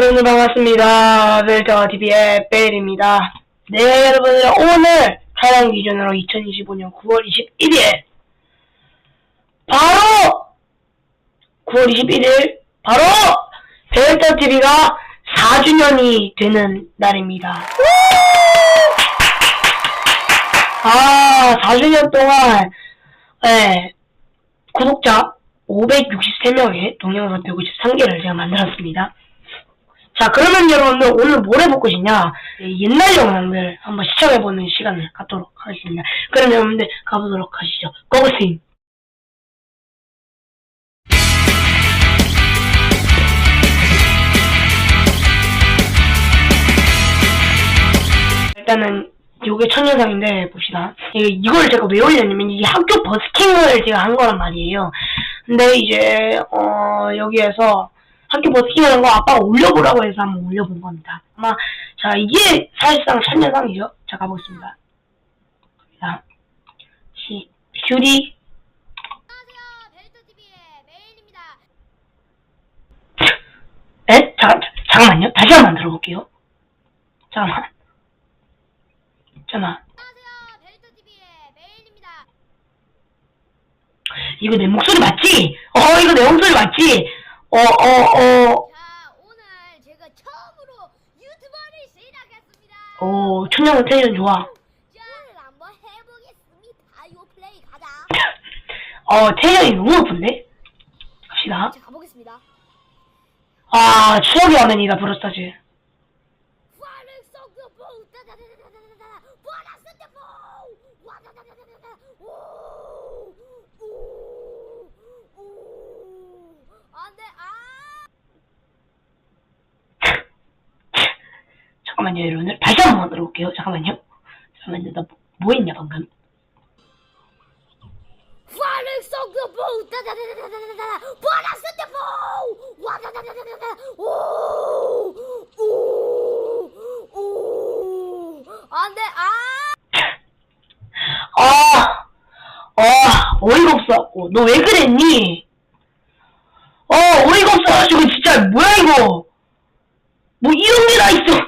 여러분 반갑습니다. 벨터 TV의 벨입니다. 네, 여러분들 오늘 촬영 기준으로 2025년 9월 21일 바로 9월 21일 바로 벨터 TV가 4주년이 되는 날입니다. 아, 4주년 동안 네, 구독자 563명에 동영상 153개를 제가 만들었습니다. 자, 그러면 여러분들 오늘 뭘 해볼 것이냐? 이 옛날 영상들 한번 시청해보는 시간을 갖도록 하겠습니다. 그럼 여러분들 가보도록 하시죠. 고고싱! 일단은 요게 첫 영상인데 봅시다. 이- 이걸 제가 왜 올렸냐면 이 학교 버스킹을 제가 한 거란 말이에요. 근데 이제 어 여기에서 학교 버스킹하는 거 아빠가 올려보라고 해서 한번 올려본 겁니다. 아마 자 이게 사실상 첫 영상이죠. 자 가보겠습니다. 자 시, 메인입니다. 에? 잠깐 잠깐만요. 다시 한번 들어볼게요. 잠깐만. 잠깐만. 이거 내 목소리 맞지? 어 이거 내 목소리 맞지? 어 어, 어. 자, 오늘 제가 처음으로 유튜버를 시작했습니다. 오, 텐션 좋아. 자, 오늘 한번 해보겠습니다. 요 플레이 가자. 어, 텐션이 너무 높은데? 갑시다. 자, 가보겠습니다. 아, 브로스타즈. 썩고 따다다다다다다 보너스 대포 와다다다다다 오오오 안돼 아 잠깐만요, 여러분들. 다시 한 번 들어볼게요. 잠깐만요. 잠깐만요, 나 뭐 했냐, 방금? 파를 썩고 보 따다다다다다다 보너스 대포 와다다다다다 오오오 안돼 아 아, 아, 어이가 없어갖고. 너 왜 그랬니? 어, 어이가 없어가지고, 진짜, 뭐야, 이거. 뭐, 이런 게 다 있어.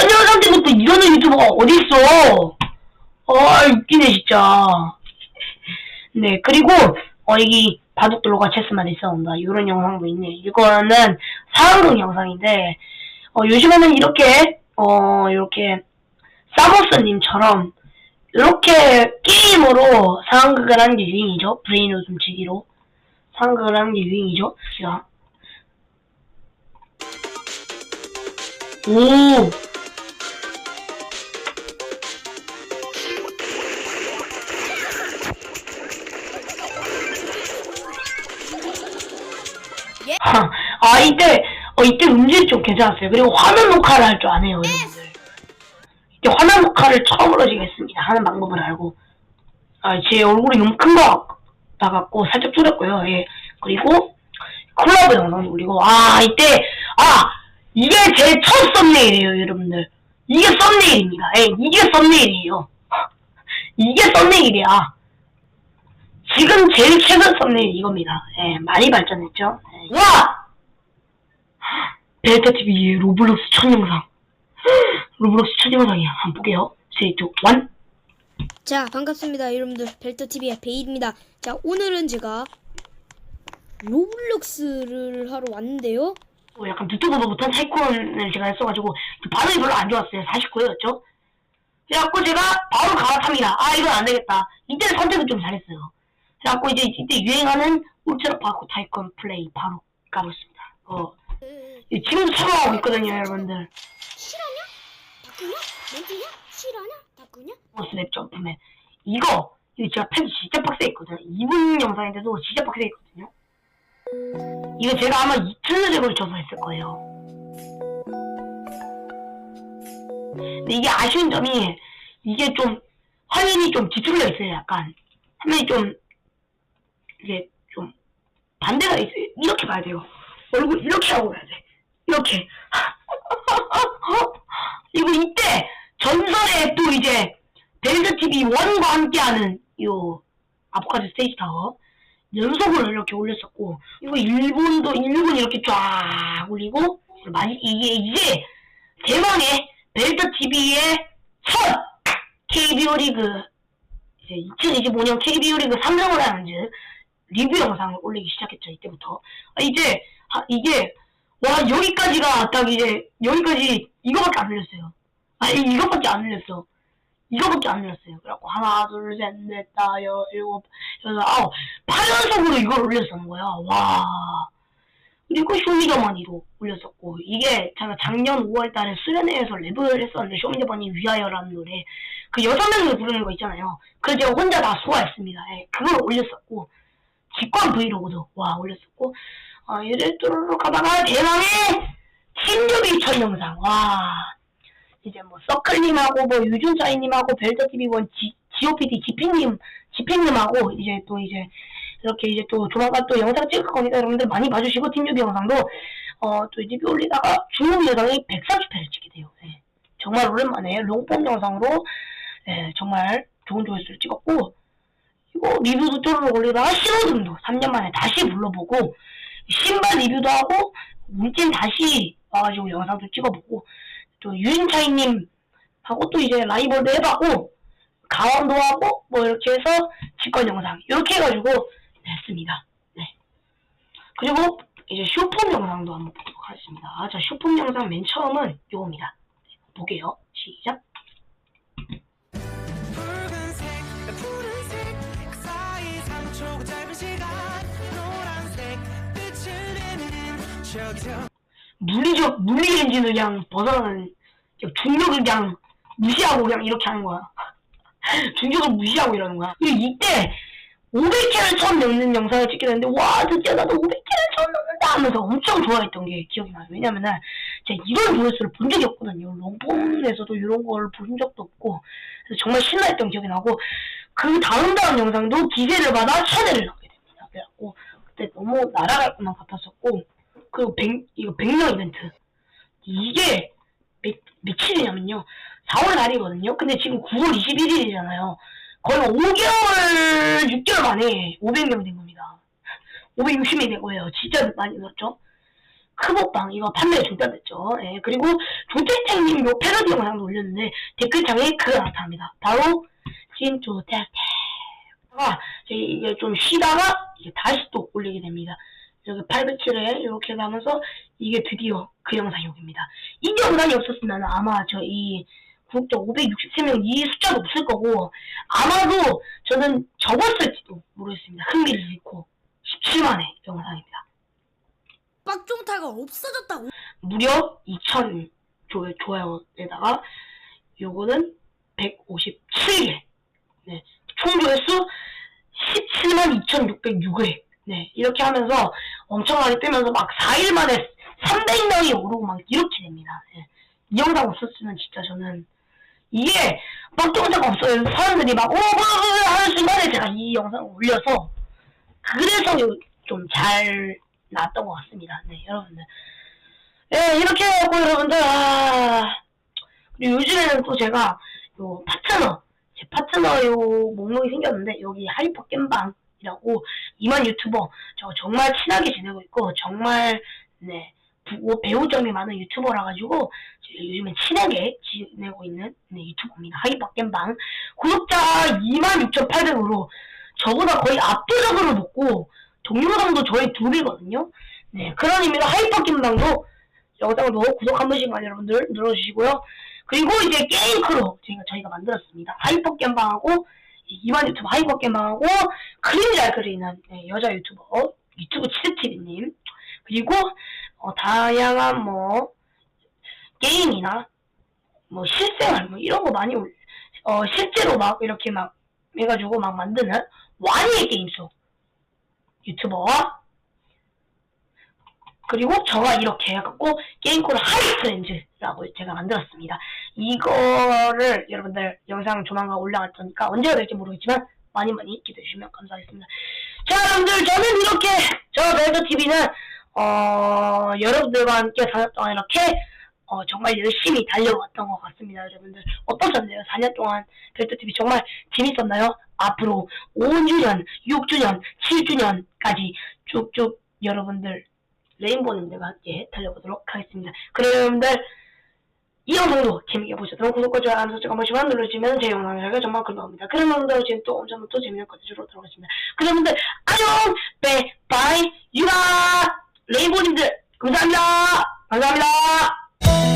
천여상 때부터 이러는 유튜버가 어딨어. 아, 웃기네, 진짜. 네, 그리고, 어, 여기, 바둑들로가 체스만 있어온다. 이런 영상도 있네. 이거는 상황극 영상인데, 어, 요즘에는 이렇게, 어, 이렇게, 사모스님처럼, 이렇게 게임으로 상황극을 하는 게 유행이죠. 브레인 웃음 치기로. 상황극을 하는 게 유행이죠. 자. 오! 예? 하, 아, 이때, 어, 이때 음질이 좀 괜찮았어요. 그리고 화면 녹화를 할 줄 아네요, 여러분들. 이때 화면 녹화를 처음으로 지금 했습니다. 하는 방법을 알고. 아, 제 얼굴이 너무 큰 거 나갔고, 살짝 줄였고요, 예. 그리고, 콜라보 영상도 올리고, 아, 이때, 아! 이게 제 첫 썸네일이에요, 여러분들. 이게 썸네일입니다. 예, 이게 썸네일이에요. 이게 썸네일이야. 지금 제일 최근 썸네일 이겁니다. 예, 많이 발전했죠. 예. 와! 벨타TV의 로블록스 첫 영상. 로블록스 첫 영상이야. 한번 볼게요. 3, 2, 1. 자, 반갑습니다. 여러분들. 벨터TV의 베일입니다. 자, 오늘은 제가 로블록스를 하러 왔는데요. 어, 약간 유튜브도 못한 사이콘을 제가 했어가지고 그 반응이 별로 안 좋았어요. 49회였죠? 그래갖고 제가 바로 갈아탑니다. 아 이건 안 되겠다. 이때는 선택을 좀 잘했어요. 그래갖고 이제 이때 유행하는 울트라 파코 타이콘 플레이 바로 가보겠습니다. 어, 이 지금도 촬영하고 있거든요, 여러분들. 실화냐? 다꾸냐? 멘트냐? 실화냐? 다꾸냐? 스냅 점프맨. 이거, 이거 제가 팬이 진짜 빡세 있거든요. 2분 영상인데도 진짜 빡세 있거든요. 이거 제가 아마 이틀에 걸쳐서 했을 거예요. 근데 이게 아쉬운 점이, 이게 좀, 화면이 좀 뒤틀려 있어요, 약간. 화면이 좀, 이게 좀, 반대가 있어요. 이렇게 봐야 돼요. 얼굴 이렇게 하고 가야 돼. 이렇게. 그리고 이때, 전설의 또 이제, 벨드TV 1과 함께하는 요 아포카드 스테이지 타워 연속으로 이렇게 올렸었고 이거 일본도 일본 이렇게 쫙 올리고 마지 이게 이제 대망의 벨터 TV의 첫 KBO 리그 이제 2025년 KBO 리그 3승을 하는 즉 리뷰 영상을 올리기 시작했죠 이때부터. 아, 이제 아, 이게 와 여기까지가 딱 이제 여기까지 이거밖에 안 올렸어요. 아 이- 이거밖에 안 올렸어. 이거밖에 안 올렸어요. 그래갖고 하나 둘 셋 넷 다섯 여섯 일곱 여덟 아홉. 8연속으로 이걸 올렸었는 거야. 와. 그리고 쇼미더머니로 올렸었고 이게 제가 작년 5월달에 수련회에서 랩을 했었는데 쇼미더머니 위하여라는 노래. 그 여섯 명이 부르는 거 있잖아요. 그걸 제가 혼자 다 소화했습니다. 예, 그걸 올렸었고 직관 브이로그도 와 올렸었고 아 이래 뚜루루 가다가 대망의 팀조비 첫 영상 와 이제 뭐 서클님하고 뭐 유준짜이님하고 벨더TV1 GOPD 지핑님 지핑님하고 이제 또 이제 이렇게 이제 또 조만간 또 영상 찍을 거니까 여러분들 많이 봐주시고 팀유비 영상도 어또 리뷰 올리다가 중국 영상이 130회를 찍게 돼요. 예. 정말 오랜만에 롱폼 영상으로 예, 정말 좋은 조회수를 찍었고 이거 리뷰도 쪼르륵 올리다가 신호등도 3년 만에 다시 불러보고 신발 리뷰도 하고 문진 다시 와가지고 영상도 찍어보고 또 유진차이님 하고 또 이제 라이벌도 해봤고 강원도 하고 뭐 이렇게 해서 직관 영상 이렇게 해가지고 했습니다. 네. 그리고 이제 쇼폼 영상도 한번 보도록 하겠습니다. 아, 자, 쇼폼 영상 맨 처음은 요겁니다. 네, 볼게요. 시작. 물리적, 물리 엔진을 그냥 벗어나는, 중력을 그냥 무시하고 그냥 이렇게 하는 거야. 중력을 무시하고 이러는 거야. 그리고 이때 500회를 처음 넣는 영상을 찍게 됐는데, 와, 드디어 나도 500회를 처음 넣는다 하면서 엄청 좋아했던 게 기억이 나요. 왜냐면은, 제가 이런 조회수를 본 적이 없거든요. 롱폼에서도 이런 걸 본 적도 없고, 그래서 정말 신나했던 기억이 나고, 그 다음 다음 영상도 기세를 받아 천회를 넣게 됩니다. 그래갖고, 그때 너무 날아갈 것만 같았었고, 그리고 100, 이거 100명 이벤트. 이게 몇, 며칠이냐면요. 4월 달이거든요. 근데 지금 9월 21일이잖아요. 거의 5개월, 6개월 만에 500명이 된 겁니다. 560명이 된 거예요. 진짜 많이 늘었죠? 크복방, 이거 판매가 중단됐죠. 예, 그리고 조태택님 요 패러디 영상도 올렸는데 댓글창에 그가 나타납니다. 바로 진조태택. 아, 이게 좀 쉬다가 이제 다시 또 올리게 됩니다. 이렇게 807에 이렇게 가면서 이게 드디어 그 영상입니다. 이 영상이 없었으면 아마 저 이 구독자 563명 이 숫자도 없을 거고 아마도 저는 접었을지도 모르겠습니다. 흥미를 잃고 17만의 영상입니다. 빡종타가 없어졌다고. 무려 2,000 조, 좋아요에다가 요거는 157개 네, 총 조회수 17만 2,606회 네, 이렇게 하면서 엄청나게 뜨면서 막 4일 만에 300명이 오르고 막 이렇게 됩니다. 예. 이 영상 없었으면 진짜 저는 이게 빡동자가 없어요. 사람들이 막 오오오 하는 순간에 제가 이 영상을 올려서 그래서 좀 잘 나왔던 것 같습니다. 네, 여러분들. 예, 이렇게 해갖고 여러분들, 아, 그리고 요즘에는 또 제가 요 파트너, 제 파트너 요 목록이 생겼는데, 여기 하이퍼 겜방 이라고 이만 유튜버, 저 정말 친하게 지내고 있고, 정말, 네, 부- 배우 점이 많은 유튜버라 가지고, 요즘에 친하게 지내고 있는 네, 유튜버입니다. 하이퍼 겜방. 구독자 26,800으로 저보다 거의 압도적으로 높고, 동영상도 저희 둘이거든요. 네, 그런 의미로 하이퍼 겜방도 영상도 구독 한 번씩만 여러분들 눌러주시고요. 그리고 이제 게임 크루 저희가 저희가 만들었습니다. 하이퍼 겜방하고 이만 유튜브 하이퍼 겜방하고 그림 잘 그리는 네, 여자 유튜버 유튜브 치즈TV님 그리고 어, 다양한 뭐 게임이나 뭐 실생활 뭐 이런 거 많이 올, 어 실제로 막 이렇게 막 해가지고 막 만드는 와니의 게임쇼 유튜버와 그리고 저가 이렇게 해갖고 게임코드 하이프렌즈라고 제가 만들었습니다. 이거를 여러분들 영상 조만간 올라갈 거니까 언제가 될지 모르겠지만 많이 많이 기대해 주시면 감사하겠습니다. 자 여러분들 저는 이렇게 저 벨더TV는 어 여러분들과 함께 4년 동안 이렇게 어, 정말 열심히 달려왔던 것 같습니다, 여러분들. 어떠셨나요? 4년 동안 벨트TV 정말 재밌었나요? 앞으로 5주년, 6주년, 7주년까지 쭉쭉 여러분들 레인보우님들과 함께 달려보도록 하겠습니다. 그럼 여러분들 이 영상도 재밌게 보셨다면 구독과 좋아요 알람 설정 한 번씩만 눌러주시면 제 영상을 제가 정말 금방합니다. 여러분들 지금 또 엄청 또 재밌는 컨텐츠로 들어가겠습니다. 그럼 여러분들 안녕 네 바이 유바 레인보우님들 감사합니다. 감사합니다.